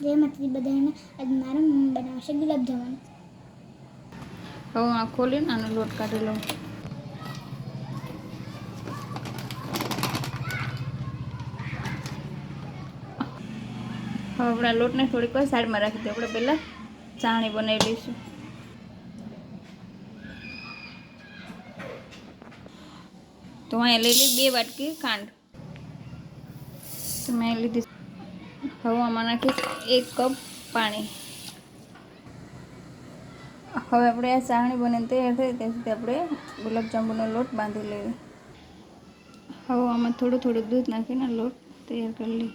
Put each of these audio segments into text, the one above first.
જય માતાજી બધાને આજ મારો બનાવશે જવાનું હવે આ ખોલીને આનો લોટ કાઢી લઉં. હવે આપણે લોટને થોડીક વાર સાઈડમાં રાખી દઈએ. આપણે પહેલાં ચાણી બનાવી લઈશું. તો અહીંયા લઈ લઈ બે વાટકી ખાંડ. તો મેં લીધી હવે આમાં નાખી એક કપ પાણી. હવે આપણે આ ચાસણી બનીને તૈયાર થઈ ત્યાં સુધી આપણે ગુલાબજાંબુનો લોટ બાંધી લઈએ હવે આમાં થોડું થોડું દૂધ નાખીને લોટ તૈયાર કરી લઈએ.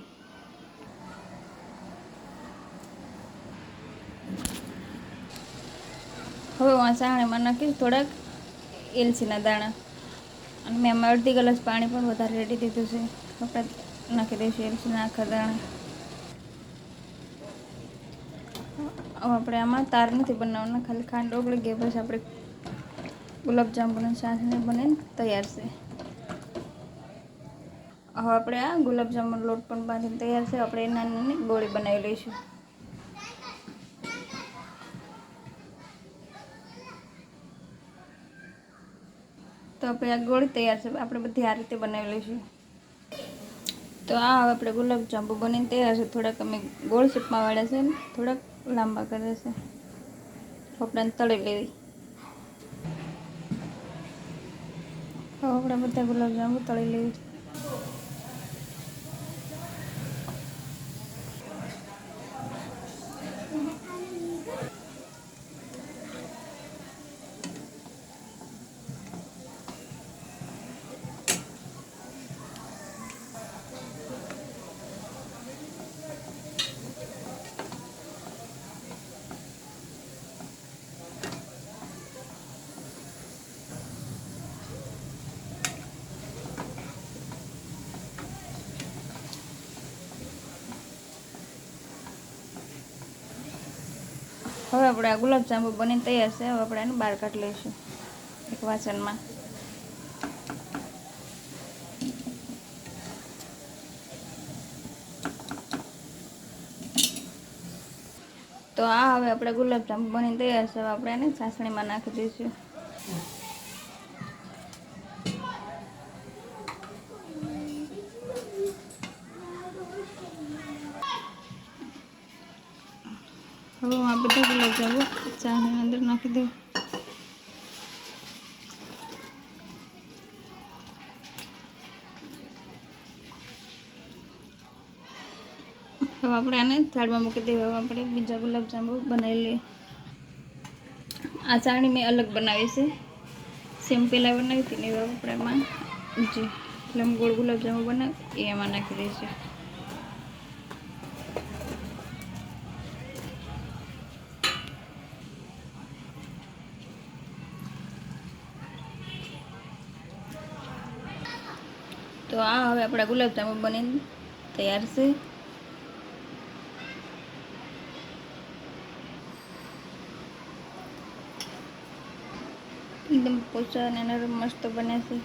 હવે આ નાખીશ થોડાક એલચીના દાણા. અને મેં આમાં અડધી ગ્લાસ પાણી પણ વધારે રેડી દીધું છે. આપણે નાખી દઈશું એલચીના આખા દાણા હવે આપણે આમાં તાર નથી બનાવવાના, ખાલી ખાંડ ઓગળી ગયા પછી આપણે ગુલાબજાંબુની ચાસણી બનીને તૈયાર છે. હવે આપણે આ ગુલાબજાંબુનો લોટ પણ બાંધીને તૈયાર છે. આપણે એ નાની ગોળી બનાવી લઈશું. તો આપણે આ ગોળી તૈયાર છે. આપણે બધી આ રીતે બનાવી લઈશું. તો આ હવે આપણે ગુલાબજાંબુ બનીને તૈયાર છે. થોડાક અમે ગોળ શેપમાં વાળ્યા છે થોડાક લાંબા કરે છે. આપણે તળી લેવી. હવે આપણે બધા ગુલાબજાંબુ તળી લેવી. હવે આપણે આ ગુલાબજાંબુ બની તૈયાર છે. હવે આપણે એને બહાર કાઢી લઈશું એક વાસણમાં. તો આ હવે આપણે ગુલાબજાંબુ બની તૈયાર છે. હવે આપણે એને ચાસણીમાં નાખી દઈશું. હવે આ બધા ગુલાબજાંબુ ચાની અંદર નાખી દઉં. હવે આપણે આને થાળમાં મૂકી દઈએ. હવે આપણે બીજા ગુલાબજાંબુ બનાવી લઈએ. આ ચાણી મેં અલગ બનાવી છે. સેમ પહેલાં બનાવી હતી ને એવા આપણે એમાં જે લંબગોળ ગુલાબજાંબુ બનાવી, એ એમાં નાખી દઈશું તો આ હવે આપણા ગુલાબજાંબુ બનીને તૈયાર છે. એકદમ પોચા અને નરમ મસ્ત બને છે.